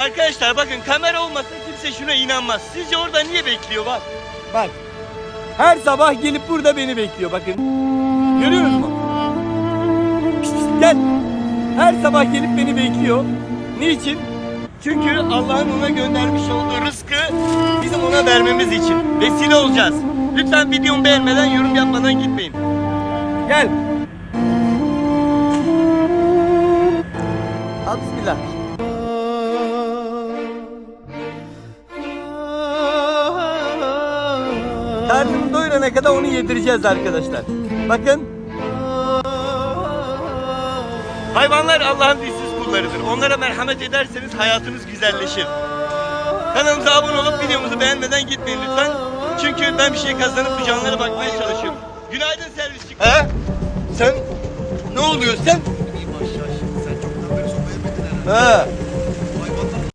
Arkadaşlar bakın kamera olmasa kimse şuna inanmaz. Sizce orada niye bekliyor bak. Bak. Her sabah gelip burada beni bekliyor bakın. Görüyoruz mu? Pişt, pişt, gel. Her sabah gelip beni bekliyor. Niçin? Çünkü Allah'ın ona göndermiş olduğu rızkı bizim ona vermemiz için. Vesile olacağız. Lütfen videomu beğenmeden yorum yapmadan gitmeyin. Gel. Al bismillah. Karnını doyurana kadar onu yedireceğiz arkadaşlar. Bakın. Hayvanlar Allah'ın dişsiz kullarıdır. Onlara merhamet ederseniz hayatınız güzelleşir. Kanalımıza abone olup videomuzu beğenmeden gitmeyin lütfen. Çünkü ben bir şey kazanıp bu canlara bakmaya çalışıyorum. Günaydın servisçi. He? Sen ne oluyor sen? İyi maşallah. Sen çoktan beri sopa yemedin herhalde. He.